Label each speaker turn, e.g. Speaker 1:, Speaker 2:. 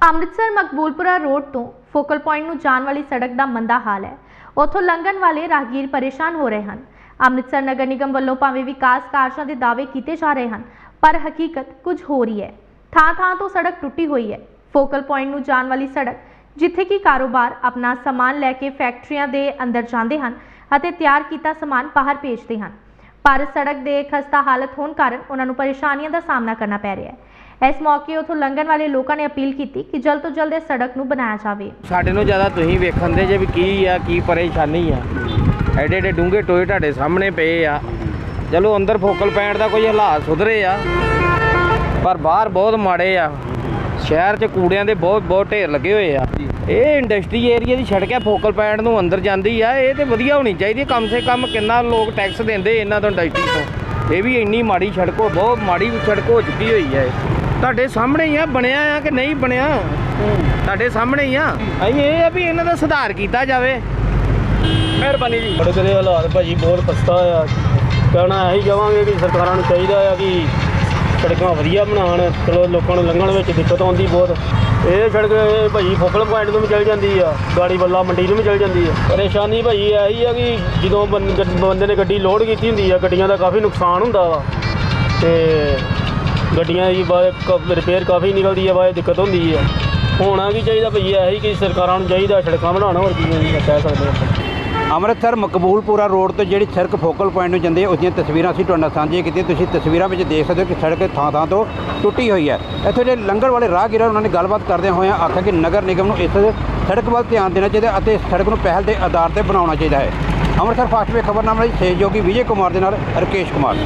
Speaker 1: Amritsar Maqboolpura road ਤੋਂ focal point ਨੂੰ ਜਾਣ ਵਾਲੀ ਸੜਕ ਦਾ ਮੰਦਾ ਹਾਲ ਹੈ। ਉੱਥੋਂ ਲੰਘਣ ਵਾਲੇ ਰਾਹਗੀਰ ਪਰੇਸ਼ਾਨ ਹੋ ਰਹੇ ਹਨ। ਅੰਮ੍ਰਿਤਸਰ ਨਗਰ ਨਿਗਮ ਵੱਲੋਂ ਭਾਵੇਂ ਵਿਕਾਸ ਕਾਰਜਾਂ ਦੇ ਦਾਅਵੇ ਕੀਤੇ ਜਾ ਰਹੇ ਹਨ, ਪਰ ਹਕੀਕਤ ਕੁਝ ਹੋਰ ਹੀ ਹੈ। ਥਾਂ ਥਾਂ ਤੋਂ ਸੜਕ ਟੁੱਟੀ ਹੋਈ ਹੈ। ਫੋਕਲ ਪੁਆਇੰਟ ਨੂੰ ਜਾਣ ਵਾਲੀ ਸੜਕ, ਜਿੱਥੇ ਕਿ ਕਾਰੋਬਾਰ ਆਪਣਾ ਸਮਾਨ ਲੈ ਕੇ ਫੈਕਟਰੀਆਂ ਦੇ ਅੰਦਰ ਜਾਂਦੇ ਹਨ ਅਤੇ ਤਿਆਰ ਕੀਤਾ ਸਮਾਨ ਬਾਹਰ ਭੇਜਦੇ ਹਨ। ਪਰ ਸੜਕ ਦੇ ਖਸਤਾ ਹਾਲਤ ਹੋਣ ਕਾਰਨ ਉਹਨਾਂ ਨੂੰ ਪਰੇਸ਼ਾਨੀਆਂ ਦਾ ਸਾਹਮਣਾ ਕਰਨਾ ਪੈ ਰਿਹਾ ਹੈ। ਇਸ ਮੌਕੇ ਉਥੋਂ ਲੰਘਣ ਵਾਲੇ ਲੋਕਾਂ ਨੇ ਅਪੀਲ ਕੀਤੀ ਕਿ ਜਲਦ ਤੋਂ ਜਲਦ ਇਸ ਸੜਕ ਨੂੰ ਬਣਾਇਆ ਜਾਵੇ।
Speaker 2: ਸਾਡੇ ਨੂੰ ਜ਼ਿਆਦਾ ਤੁਸੀਂ ਵੇਖਣ ਦੇ ਜੇ ਵੀ ਕੀ ਆ, ਕੀ ਪਰੇਸ਼ਾਨੀ ਆ। ਐਡੇ ਐਡੇ ਡੂੰਘੇ ਟੋਏ ਤੁਹਾਡੇ ਸਾਹਮਣੇ ਪਏ ਆ। ਚਲੋ ਅੰਦਰ ਫੋਕਲ ਪੈਣ ਦਾ ਕੋਈ ਹਾਲਾਤ ਸੁਧਰੇ ਆ, ਪਰ ਬਾਹਰ ਬਹੁਤ ਮਾੜੇ ਆ। ਸ਼ਹਿਰ 'ਚ ਕੂੜਿਆਂ ਦੇ ਬਹੁਤ ਬਹੁਤ ਢੇਰ ਲੱਗੇ ਹੋਏ ਆ। ਇਹ ਇੰਡਸਟਰੀ ਏਰੀਆ ਦੀ ਸੜਕ ਆ ਫੋਕਲ ਪੈਣ ਨੂੰ ਅੰਦਰ ਜਾਂਦੀ ਆ ਇਹ ਤੇ ਵਧੀਆ ਹੋਣੀ ਚਾਹੀਦੀ ਹੈ। ਕਮ ਸੇ ਕਮ ਕਿੰਨਾ ਲੋਕ ਟੈਕਸ ਦਿੰਦੇ ਇਹਨਾਂ ਤੋਂ ਇੰਡਸਟਰੀ ਤੋਂ। ਇਹ ਵੀ ਇੰਨੀ ਮਾੜੀ ਸੜਕ ਹੋ ਬਹੁਤ ਮਾੜੀ ਸੜਕ ਹੋ ਚੁੱਕੀ ਹੋਈ ਹੈ ਤੁਹਾਡੇ ਸਾਹਮਣੇ ਹੀ ਆ ਬਣਿਆ ਆ ਕਿ ਨਹੀਂ ਬਣਿਆ? ਤੁਹਾਡੇ ਸਾਹਮਣੇ ਹੀ ਆ। ਅਸੀਂ ਇਹ ਆ ਵੀ ਇਹਨਾਂ ਦਾ ਸੁਧਾਰ ਕੀਤਾ ਜਾਵੇ। ਮਿਹਰਬਾਨੀ ਜੀ।
Speaker 3: ਸੜਕ ਦੇ ਹਾਲਾਤ ਭਾਜੀ ਬਹੁਤ ਖਸਤਾ ਆ। ਕਹਿਣਾ ਇਹੀ ਚਾਹਾਂਗੇ ਕਿ ਸਰਕਾਰਾਂ ਨੂੰ ਚਾਹੀਦਾ ਆ ਕਿ ਸੜਕਾਂ ਵਧੀਆ ਬਣਾਉਣ, ਚਲੋ ਲੋਕਾਂ ਨੂੰ ਲੰਘਣ ਵਿੱਚ ਦਿੱਕਤ ਆਉਂਦੀ ਬਹੁਤ। ਇਹ ਸੜਕ, ਇਹ ਭਾਜੀ ਫੋਕਲ ਪੁਆਇੰਟ ਨੂੰ ਵੀ ਚਲ ਜਾਂਦੀ ਆ, ਗਾੜੀ ਵੱਲਾ ਮੰਡੀ ਨੂੰ ਵੀ ਚਲ ਜਾਂਦੀ ਆ। ਪਰੇਸ਼ਾਨੀ ਭਾਜੀ ਇਹੀ ਆ ਕਿ ਜਦੋਂ ਬੰ- ਬੰਦੇ ਨੇ ਗੱਡੀ ਲੋਡ ਕੀਤੀ ਹੁੰਦੀ ਆ, ਗੱਡੀਆਂ ਦਾ ਕਾਫੀ ਨੁਕਸਾਨ ਹੁੰਦਾ ਵਾ। ਤੇ ਗੱਡੀਆਂ ਦੀ ਬਾਅਦ ਰਿਪੇਅਰ ਕਾਫੀ ਨਿਕਲਦੀ ਆ ਬਾਅਦ ਦਿੱਕਤ ਹੁੰਦੀ ਆ। ਹੋਣਾ ਕੀ ਚਾਹੀਦਾ ਭਈ, ਇਹੀ ਕਿ ਸਰਕਾਰਾਂ ਨੂੰ ਚਾਹੀਦਾ ਸੜਕਾਂ ਬਣਾਉਣਾ, ਹੋਰ ਕੀ ਕਹਿ ਸਕਦੇ ਆਪਾਂ
Speaker 4: ਅੰਮ੍ਰਿਤਸਰ ਮਕਬੂਲਪੁਰਾ ਰੋਡ ਤੋਂ ਜਿਹੜੀ ਸੜਕ ਫੋਕਲ ਪੁਆਇੰਟ ਨੂੰ ਜਾਂਦੀ ਹੈ ਉਸ ਦੀਆਂ ਤਸਵੀਰਾਂ ਅਸੀਂ ਤੁਹਾਡੇ ਨਾਲ ਸਾਂਝੀਆਂ ਕੀਤੀਆਂ। ਤੁਸੀਂ ਤਸਵੀਰਾਂ ਵਿੱਚ ਦੇਖ ਸਕਦੇ ਹੋ ਕਿ ਸੜਕ ਥਾਂ ਥਾਂ ਤੋਂ ਟੁੱਟੀ ਹੋਈ ਹੈ। ਇੱਥੇ ਜਿਹੜੇ ਲੰਗਰ ਵਾਲੇ ਰਾਹਗੀਰ ਹਨ, ਉਹਨਾਂ ਨੇ ਗੱਲਬਾਤ ਕਰਦਿਆਂ ਹੋਇਆਂ ਆਖਿਆ ਕਿ ਨਗਰ ਨਿਗਮ ਨੂੰ ਇਸ ਸੜਕ ਵੱਲ ਧਿਆਨ ਦੇਣਾ ਚਾਹੀਦਾ ਅਤੇ ਇਸ ਸੜਕ ਨੂੰ ਪਹਿਲ ਦੇ ਆਧਾਰ ਤੇ ਬਣਾਉਣਾ ਚਾਹੀਦਾ ਹੈ। ਅੰਮ੍ਰਿਤਸਰ ਫਾਸਟ ਵੇ ਖਬਰਨਾਮਾ ਲਈ ਸਹਿਯੋਗੀ ਵਿਜੇ ਕੁਮਾਰ ਦੇ ਨਾਲ ਰਕੇਸ਼ ਕੁਮਾਰ।